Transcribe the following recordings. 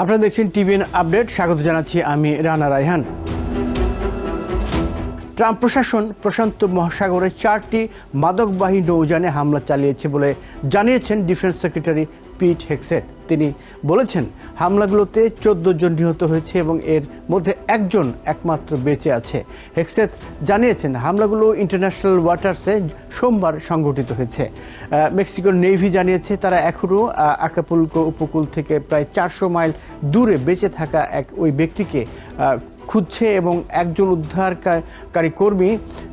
আপনারা দেখছেন TVN update স্বাগত জানাচ্ছি আমি রানা রায়হান। ট্রাম্প প্রশাসন প্রশান্ত মহাসাগরে চারটি মাদকবাহী নৌযানে হামলা চালিয়েছে বলে জানিয়েছেন ডিফেন্স সেক্রেটারি পিট হেক্সেট তিনি বলেছেন, হামলাগুলোতে চোদ্দ জন নিহত হয়েছে এবং এর মধ্যে একজন একমাত্র বেঁচে আছে। হেক্সেত জানিয়েছেন, হামলাগুলো ইন্টারন্যাশনাল ওয়াটার্সে সোমবার সংঘটিত হয়েছে। মেক্সিকোর নেভি জানিয়েছে, তারা এখনও আকাপুলকো উপকূল থেকে প্রায় চারশো মাইল দূরে বেঁচে থাকা এক ওই ব্যক্তিকে খুঁজছে এবং একজন উদ্ধারকারী কর্মী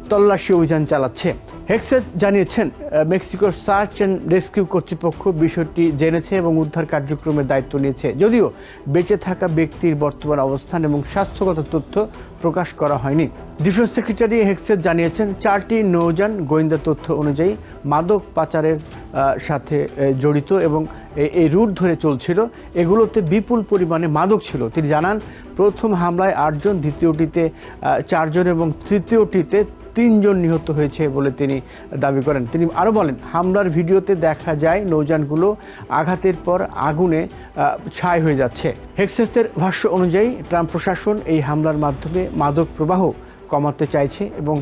তল্লাশি অভিযান চালাচ্ছে। হেক্সেট জানিয়েছেন মেক্সিকোর সার্চ অ্যান্ড রেস্কিউ কর্তৃপক্ষ বিষয়টি জেনেছে এবং উদ্ধার কার্যক্রমের দায়িত্ব নিয়েছে। যদিও বেঁচে থাকা ব্যক্তির বর্তমান অবস্থান এবং স্বাস্থ্যগত তথ্য প্রকাশ করা হয়নি। ডিফেন্স সেক্রেটারি হেক্সেট জানিয়েছেন, চারটি নৌযান গোয়েন্দা তথ্য অনুযায়ী মাদক পাচারের সাথে জড়িত এবং এই রুট ধরে চলছিল। এগুলোতে বিপুল পরিমাণে মাদক ছিল। তিনি জানান, প্রথম হামলায় আটজন, দ্বিতীয়টিতে চারজন এবং তৃতীয়টিতে তিনজন নিহত হয়েছে বলে তিনি দাবি করেন। তিনি আরও বলেন, হামলার ভিডিওতে দেখা যায় নৌযানগুলো আঘাতের পর আগুনে ছাই হয়ে যাচ্ছে। হেক্সেসের ভাষ্য অনুযায়ী, ট্রাম্প প্রশাসন এই হামলার মাধ্যমে মাদক প্রবাহ কমাতে চাইছে এবং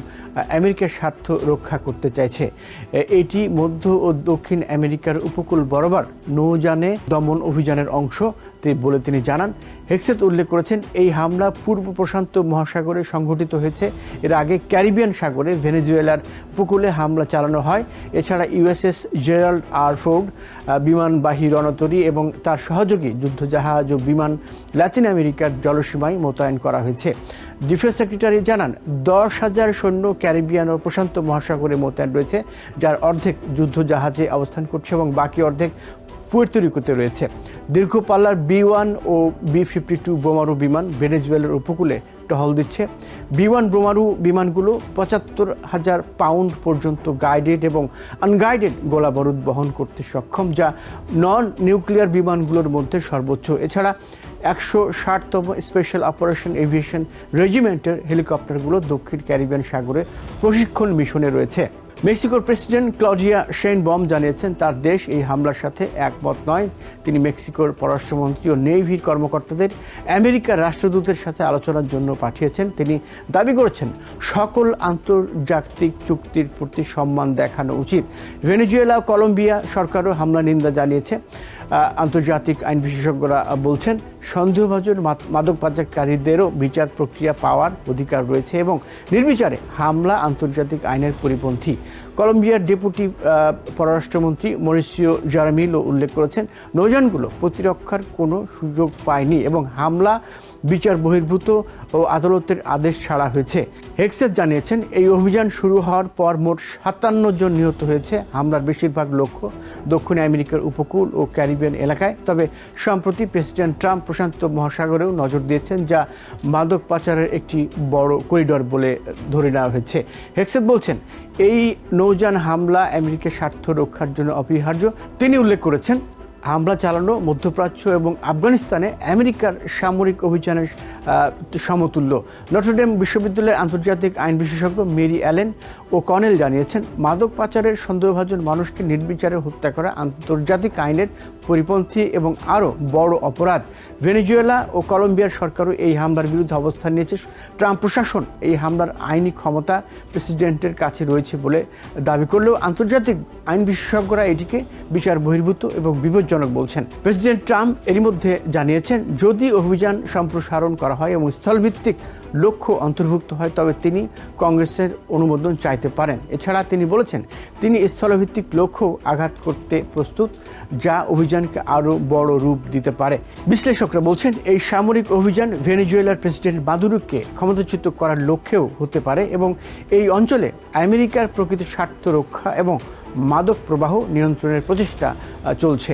আমেরিকার স্বার্থ রক্ষা করতে চাইছে। এটি মধ্য ও দক্ষিণ আমেরিকার উপকূল বরাবর নৌযানে দমন অভিযানের অংশ বলে তিনি জানান। হেক্সেত উল্লেখ করেছেন, এই হামলা পূর্ব প্রশান্ত মহাসাগরে সংঘটিত হয়েছে। এর আগে ক্যারিবিয়ান সাগরে ভেনেজুয়েলার উপকূলে হামলা চালানো হয়। এছাড়া ইউএসএস জেরাল্ড আর ফোর্ড বিমানবাহী রণতরী এবং তার সহযোগী যুদ্ধজাহাজ ও বিমান ল্যাতিন আমেরিকার জলসীমায় মোতায়েন করা হয়েছে। ডিফেন্স সেক্রেটারি জানান, দশ হাজার সৈন্য ক্যারিবিয়ান ও প্রশান্ত মহাসাগরে মোতায়েন রয়েছে, যার অর্ধেক যুদ্ধ জাহাজে অবস্থান করছে এবং বাকি অর্ধেক পুয়ের্তরিকোতে রয়েছে। দীর্ঘ পাল্লার বি ওয়ান ও বি ফিফটি টু বোমারু বিমান ভেনেজুয়েলার উপকূলে টহল দিচ্ছে। বি ওয়ান বোমারু বিমানগুলো পঁচাত্তর হাজার পাউন্ড পর্যন্ত গাইডেড এবং আনগাইডেড গোলা বারুদ বহন করতে সক্ষম, যা নন নিউক্লিয়ার বিমানগুলোর মধ্যে সর্বোচ্চ। এছাড়া একশো ষাটতম স্পেশাল অপারেশন এভিয়েশন রেজিমেন্টের হেলিকপ্টারগুলো দক্ষিণ ক্যারিবিয়ান সাগরে প্রশিক্ষণ মিশনে রয়েছে। মেক্সিকোর প্রেসিডেন্ট ক্লডিয়া শেন বম জানিয়েছেন, তার দেশ এই হামলার সাথে একমত নয়। তিনি মেক্সিকোর পররাষ্ট্রমন্ত্রী ও নেভির কর্মকর্তাদের আমেরিকার রাষ্ট্রদূতের সাথে আলোচনার জন্য পাঠিয়েছেন। তিনি দাবি করেছেন, সকল আন্তর্জাতিক চুক্তির প্রতি সম্মান দেখানো উচিত। ভেনেজুয়েলা কলম্বিয়া সরকারও হামলা নিন্দা জানিয়েছে। আন্তর্জাতিক আইন বিশেষজ্ঞরা বলছেন, সন্দেহভাজন মাদক পাচারকারীদেরও বিচার প্রক্রিয়া পাওয়ার অধিকার রয়েছে এবং নির্বিচারে হামলা আন্তর্জাতিক আইনের পরিপন্থী। কলম্বিয়ার ডেপুটি পররাষ্ট্রমন্ত্রী মরিসিও জারামিলো উল্লেখ করেছেন, নৌযানগুলো প্রতিরক্ষার কোনো সুযোগ পায়নি এবং হামলা, বিচার বহির্ভূত ও আদালতের আদেশ ছাড়া হয়েছে। হেক্সেস জানিয়েছেন, এই অভিযান শুরু হওয়ার পর মোট সাতান্ন জন নিহত হয়েছে। হামলার বেশিরভাগ লক্ষ্য দক্ষিণ আমেরিকার উপকূল ও ক্যারিবিয়ান এলাকায়। তবে সম্প্রতি প্রেসিডেন্ট ট্রাম্প প্রশান্ত মহাসাগরেও নজর দিয়েছেন, যা মাদক পাচারের একটি বড় করিডর বলে ধরে নেওয়া হয়েছে। হেক্সেস বলছেন, এই নৌযান হামলা আমেরিকার স্বার্থ রক্ষার জন্য অপরিহার্য। তিনি উল্লেখ করেছেন, হামলা চালানো মধ্যপ্রাচ্য এবং আফগানিস্তানে আমেরিকার সামরিক অভিযানের সমতুল্য। নটরডেম বিশ্ববিদ্যালয়ের আন্তর্জাতিক আইন বিশেষজ্ঞ মেরি অ্যালেন ও কনেল জানিয়েছেন, মাদক পাচারের সন্দেহভাজন মানুষকে নির্বিচারে হত্যা করা আন্তর্জাতিক আইনের পরিপন্থী এবং আরও বড় অপরাধ। ভেনেজুয়েলা ও কলম্বিয়ার সরকারও এই হামলার বিরুদ্ধে অবস্থান নিয়েছে। ট্রাম্প প্রশাসন এই হামলার আইনি ক্ষমতা প্রেসিডেন্টের কাছে রয়েছে বলে দাবি করলেও আন্তর্জাতিক আইন বিশেষজ্ঞরা এটিকে বিচার বহির্ভূত এবং বিপজ্জনক বলছেন। প্রেসিডেন্ট ট্রাম্প এরই মধ্যে জানিয়েছেন, যদি অভিযান সম্প্রসারণ করা হয় এবং স্থলভিত্তিক লক্ষ্য অন্তর্ভুক্ত হয়, তবে তিনি কংগ্রেসের অনুমোদন চাইতে পারেন। এছাড়া তিনি বলেছেন, তিনি স্থলভিত্তিক লক্ষ্য আঘাত করতে প্রস্তুত, যা অভিযানকে আরও বড় রূপ দিতে পারে। বিশ্লেষকরা বলছেন, এই সামরিক অভিযান ভেনেজুয়েলার প্রেসিডেন্ট মাদুরোকে ক্ষমতাচ্যুত করার লক্ষ্যেও হতে পারে এবং এই অঞ্চলে আমেরিকার প্রকৃত স্বার্থ রক্ষা এবং মাদক প্রবাহ নিয়ন্ত্রণের প্রচেষ্টা চলছে।